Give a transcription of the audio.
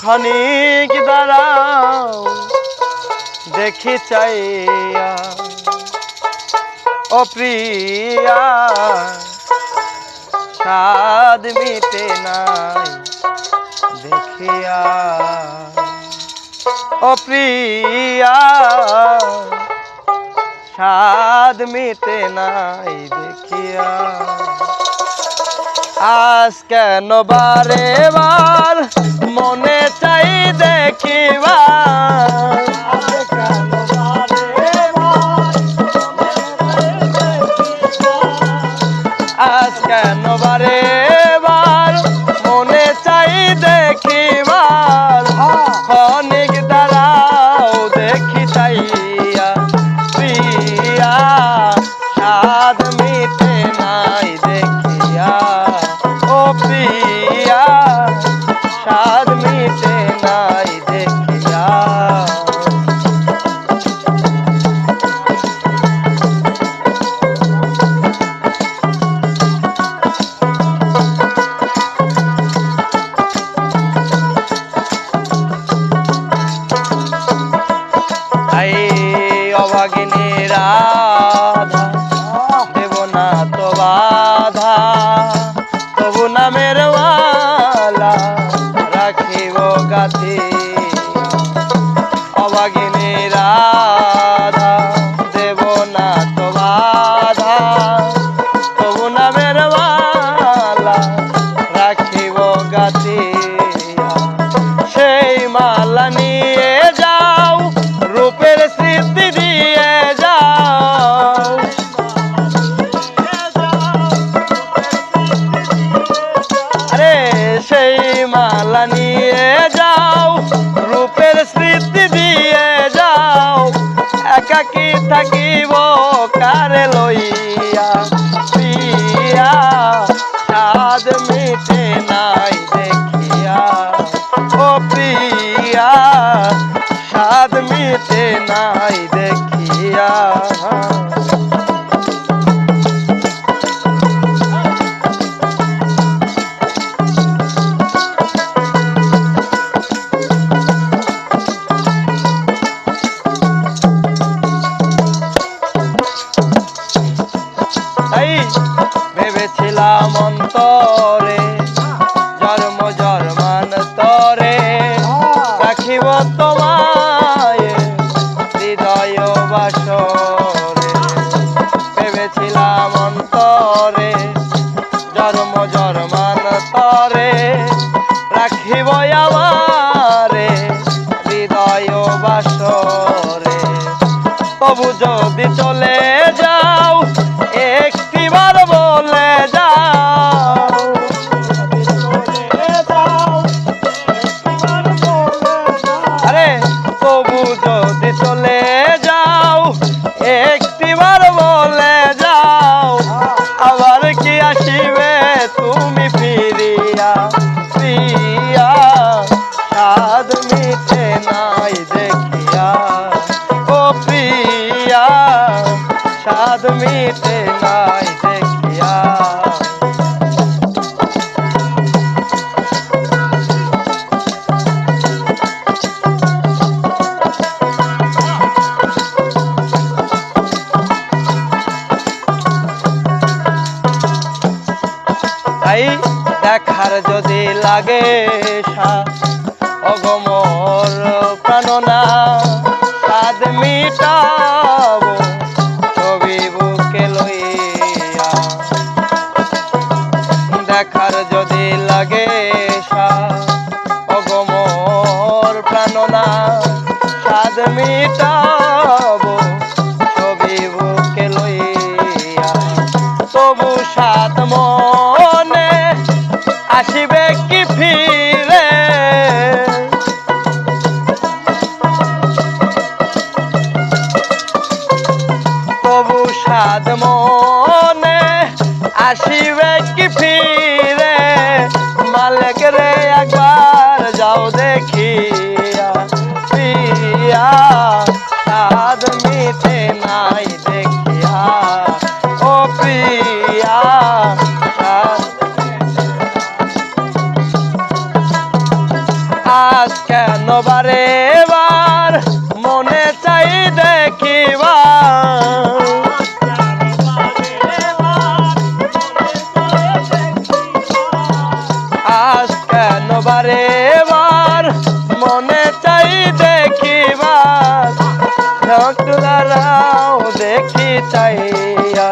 খানিক দাঁড়াও, দেখি চাইয়া ও প্রিয়া, স্বাদ মিটে নাই দেখিয়া ও প্রিয়া, স্বাদ মিটে নাই দেখিয়া আজ কেন বারে বার মনে চাই দেখিবা রাধা দেব না তো বাধা তবু নামের মালা রাখিব গাছে অভাগিনী মালা নিয়ে যাও, রূপের স্মৃতি দিয়ে যাও। একাকি থাকিব কারে লইয়া, পিয়া স্বাদ মিটে নাই দেখিয়া। ও প্রিয়া মিটে নাই দেখিয়া। রাখিব আমারে মিটে নাই দেখিয়া। তাই দেখার যদি লাগে অগমর প্রাণনা। অগমর প্রাণনা স্বাদ মিটাব, ছবি বুকে লইয়া। তবু সাত মনে আসিবে কি ফিরে? তবু সাত মনে দেখিয়া প্রিয়া চাইয়া